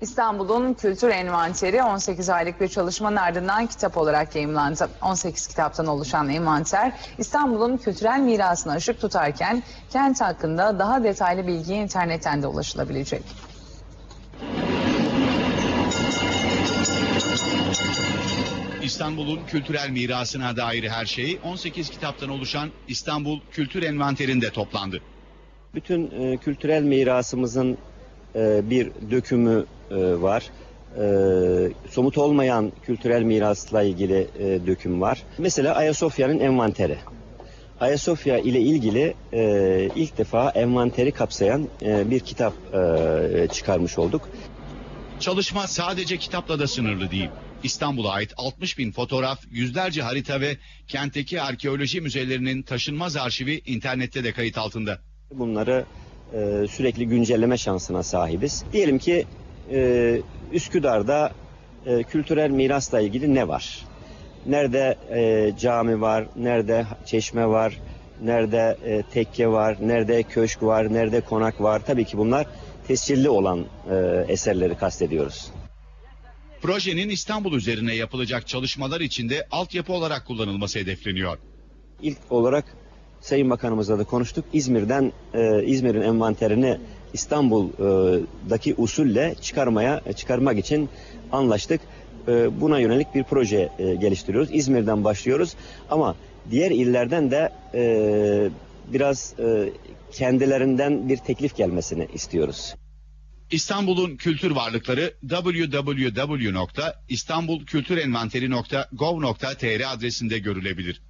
İstanbul'un kültür envanteri 18 aylık bir çalışmanın ardından kitap olarak yayımlandı. 18 kitaptan oluşan envanter İstanbul'un kültürel mirasına ışık tutarken kent hakkında daha detaylı bilgiye internetten de ulaşılabilecek. İstanbul'un kültürel mirasına dair her şey 18 kitaptan oluşan İstanbul Kültür Envanteri'nde toplandı. Bütün e, kültürel mirasımızın e, bir dökümü e, var. E, somut olmayan kültürel mirasla ilgili e, döküm var. Mesela Ayasofya'nın envanteri. Ayasofya ile ilgili e, ilk defa envanteri kapsayan e, bir kitap e, çıkarmış olduk. Çalışma sadece kitapla da sınırlı değil. İstanbul'a ait 60 bin fotoğraf, yüzlerce harita ve kentteki arkeoloji müzelerinin taşınmaz arşivi internette de kayıt altında. Bunları e, sürekli güncelleme şansına sahibiz. Diyelim ki e, Üsküdar'da e, kültürel mirasla ilgili ne var? Nerede e, cami var, nerede çeşme var, nerede e, tekke var, nerede köşk var, nerede konak var? Tabii ki bunlar tescilli olan e, eserleri kastediyoruz. Projenin İstanbul üzerine yapılacak çalışmalar içinde altyapı olarak kullanılması hedefleniyor. İlk olarak Sayın Bakanımızla da konuştuk. İzmir'den e, İzmir'in envanterini İstanbul'daki usulle çıkarmaya çıkarmak için anlaştık. E, buna yönelik bir proje e, geliştiriyoruz. İzmir'den başlıyoruz ama diğer illerden de e, biraz e, kendilerinden bir teklif gelmesini istiyoruz. İstanbul'un kültür varlıkları www.istanbulkültürenvanteri.gov.tr adresinde görülebilir.